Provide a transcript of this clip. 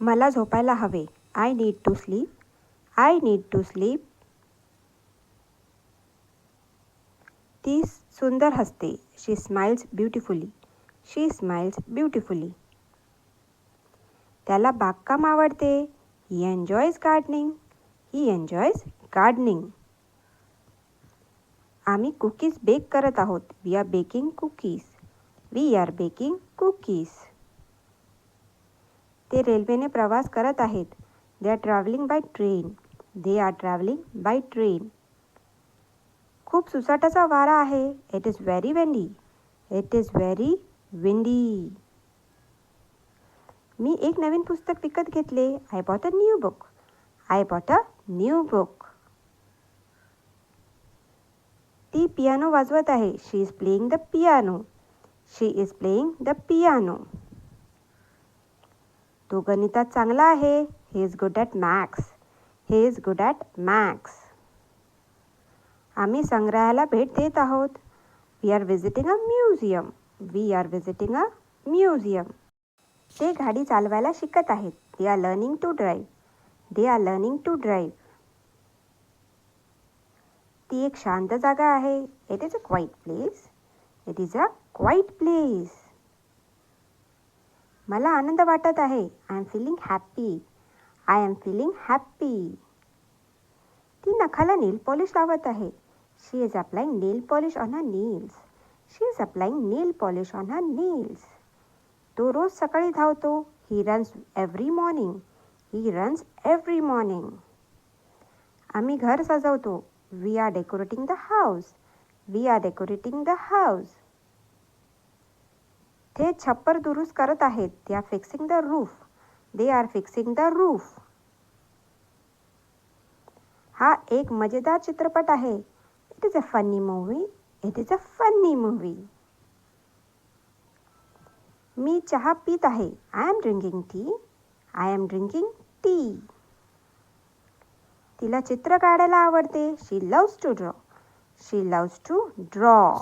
मला झोपायला हवे. I need to sleep I need to sleep ती सुंदर हसते. She smiles beautifully she smiles beautifully त्याला बागकाम आवडते. He enjoys gardening he enjoys gardening आम्ही कुकीज बेक करत आहोत. We are baking cookies we are baking cookies ते रेल्वेने प्रवास करत आहेत. They are travelling by train they are travelling by train खूप सुसाटाचा वारा आहे. It is very windy it is very windy मी एक नवीन पुस्तक विकत घेतले. I bought a new book I bought a new book ती पियानो वाजवत आहे. She is playing the piano she is playing the piano तो गणितात चांगला आहे. He is good at maths he is good at maths आम्ही संग्रहालयाला भेट देत आहोत. We are visiting a museum we are visiting a museum ते गाडी चालवायला शिकत आहेत. They are learning to drive they are learning to drive ती एक शांत जागा आहे. It is a quiet place it is a quiet place मला आनंद वाटत आहे. I am feeling happy I am feeling happy ती नखाला नेल पॉलिश लावत आहे. She is applying nail polish on her nails she is applying nail polish on her nails तो रोज सकाळी धावतो. He runs every morning he runs every morning आम्ही घर सजवतो. We are decorating the house we are decorating the house ते छप्पर दुरुस्त करत आहेत. They are fixing the roof they are fixing the roof हा एक मजेदार चित्रपट आहे. It is a funny movie it is a funny movie मी चहा पित आहे. I am drinking tea I am drinking tea तिला चित्र काढायला आवडते. She loves to draw she loves to draw